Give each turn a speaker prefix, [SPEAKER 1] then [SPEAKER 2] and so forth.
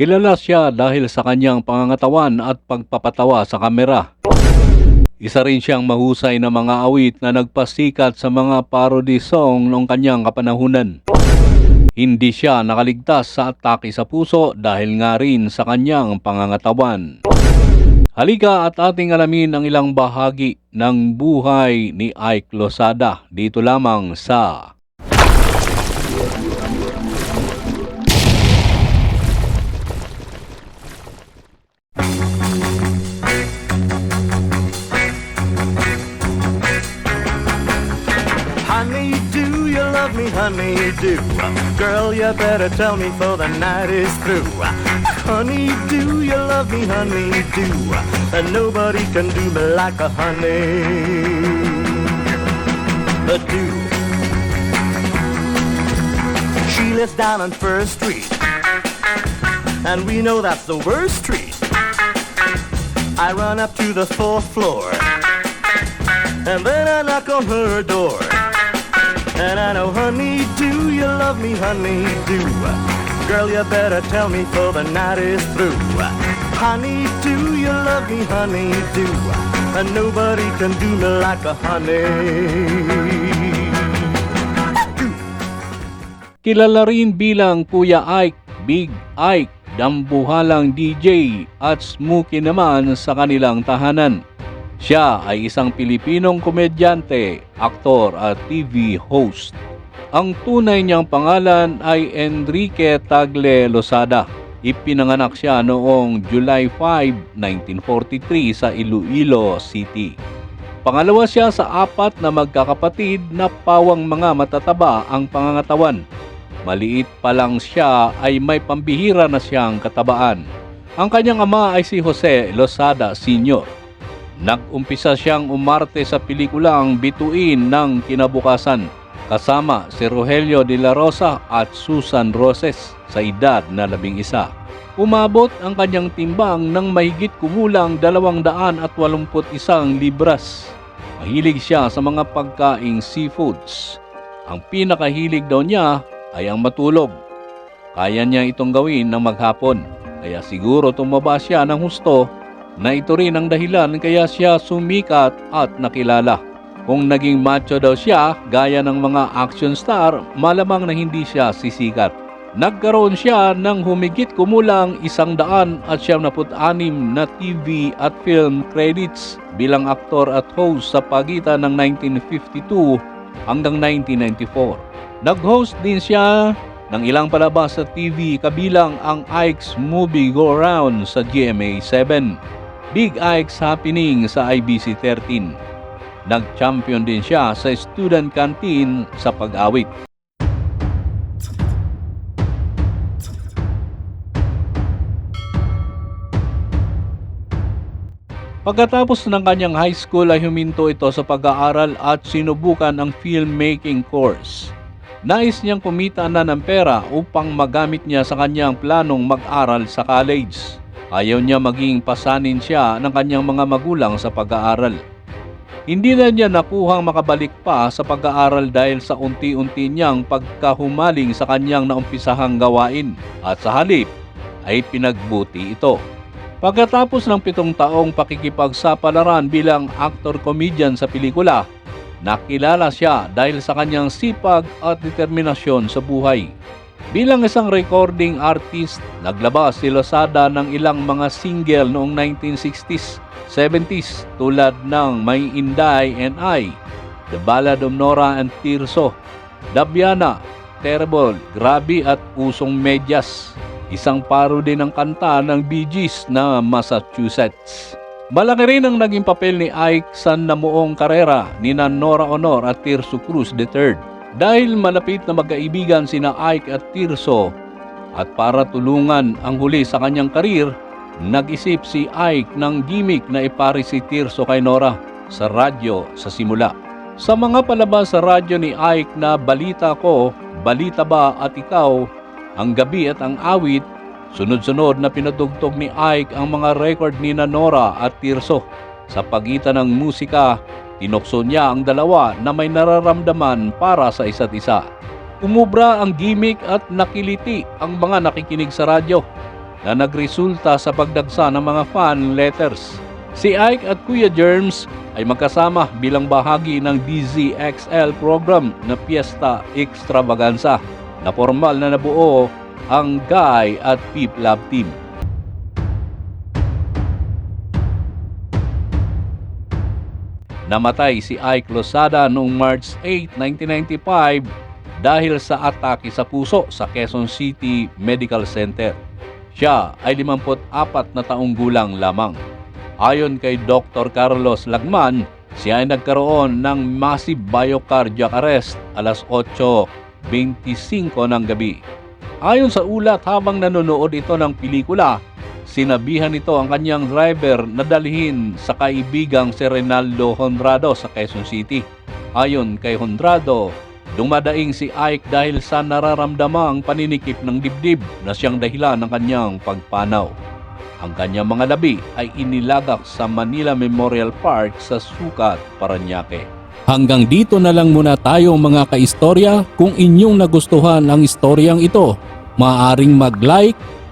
[SPEAKER 1] Kilala siya dahil sa kanyang pangangatawan at pagpapatawa sa kamera. Isa rin siyang mahusay na mga awit na nagpasikat sa mga parody song noong kanyang kapanahunan. Hindi siya nakaligtas sa atake sa puso dahil nga rin sa kanyang pangangatawan. Halika at ating alamin ang ilang bahagi ng buhay ni Ike Losada dito lamang sa
[SPEAKER 2] do? Girl, you better tell me for the night is through. Honey, do you love me, honey, do? And nobody can do me like a honey. A do. She lives down on First Street. And we know that's the worst street. I run up to the fourth floor. And then I knock on her door. And I know, honey, do you love me, honey, do? Girl, you better tell me for the night is through. Honey, do you love me, honey, do? And nobody can do me like a honey.
[SPEAKER 1] kilala rin bilang Kuya Ike, Big Ike, dambuhalang DJ at Smokey naman sa kanilang tahanan. Siya ay isang Pilipinong komedyante, aktor at TV host. Ang tunay niyang pangalan ay Enrique Tagle Losada. Ipinanganak siya noong July 5, 1943 sa Iloilo City. Pangalawa siya sa apat na magkakapatid na pawang mga matataba ang pangangatawan. Maliit pa lang siya ay may pambihira na siyang katabaan. Ang kanyang ama ay si Jose Losada Sr. Nag-umpisa siyang umarte sa pelikulang Bituin ng Kinabukasan kasama si Rogelio de la Rosa at Susan Roses sa edad na labing isa. Umabot ang kanyang timbang ng mahigit kumulang 281 libras. Mahilig siya sa mga pagkaing seafoods. Ang pinakahilig daw niya ay ang matulog. Kaya niya itong gawin ng maghapon. Kaya siguro tumaba siya ng husto na ito rin ang dahilan kaya siya sumikat at nakilala. Kung naging macho daw siya, gaya ng mga action star, malamang na hindi siya sisikat. Nagkaroon siya ng humigit kumulang isang daan at siyam anim na TV at film credits bilang aktor at host sa pagitan ng 1952 hanggang 1994. Nag-host din siya ng ilang palabas sa TV kabilang ang Ike's Movie Go Round sa GMA 7, Big Ike's Happening sa IBC 13. Nag-champion din siya sa Student Canteen sa pag-awit. Pagkatapos ng kanyang high school ay huminto ito sa pag-aaral at sinubukan ang filmmaking course. Nais niyang kumita na ng pera upang magamit niya sa kanyang planong mag-aral sa college. Ayaw niya maging pasanin siya ng kanyang mga magulang sa pag-aaral. Hindi na niya nakuhang makabalik pa sa pag-aaral dahil sa unti-unti niyang pagkahumaling sa kanyang naumpisahang gawain at sa halip ay pinagbuti ito. Pagkatapos ng pitong taong pakikipagsapalaran bilang actor-comedian sa pelikula, nakilala siya dahil sa kanyang sipag at determinasyon sa buhay. Bilang isang recording artist, naglabas si Losada ng ilang mga single noong 1960s, 70s tulad ng May Inday and I, The Ballad of Nora and Tirso, Dabiana, Terrible, Grabe at Usong Medyas, isang parody ng kanta ng Bee Gees na Massachusetts. Malaki rin ang naging papel ni Ike sa namuong karera ni Nora Honor at Tirso Cruz III. Dahil malapit na magkaibigan sina Ike at Tirso at para tulungan ang huli sa kanyang karir, nag-isip si Ike ng gimmick na ipari si Tirso kay Nora sa radyo sa simula. Sa mga palabas sa radyo ni Ike na Balita Ko, Balita Ba at Ikaw, Ang Gabi at Ang Awit, sunod-sunod na pinatugtog ni Ike ang mga record ni Nora at Tirso. Sa pagitan ng musika, tinokso niya ang dalawa na may nararamdaman para sa isa't isa. Umubra ang gimmick at nakiliti ang mga nakikinig sa radyo. na nagresulta sa pagdagsa ng mga fan letters. Si Ike at Kuya Germs ay magkasama bilang bahagi ng DZXL program na Fiesta Extravaganza na formal na nabuo ang Guy at Peep Love Team. Namatay si Ike Lozada noong March 8, 1995 dahil sa atake sa puso sa Quezon City Medical Center. Siya ay 54 na taong gulang lamang. Ayon kay Dr. Carlos Lagman, siya ay nagkaroon ng massive biocardiac arrest alas 8.25 ng gabi. Ayon sa ulat habang nanonood ito ng pelikula, sinabihan nito ang kanyang driver na dalhin sa kaibigang si Renaldo Honrado sa Quezon City. Ayon kay Honrado, dumadaing si Ike dahil sa nararamdamang paninikip ng dibdib na siyang dahilan ng kanyang pagpanaw. Ang kanyang mga labi ay inilagak sa Manila Memorial Park sa Sukat, Paranaque. Hanggang dito na lang muna tayo mga kaistorya. Kung inyong nagustuhan ang istoryang ito, maaaring mag-like,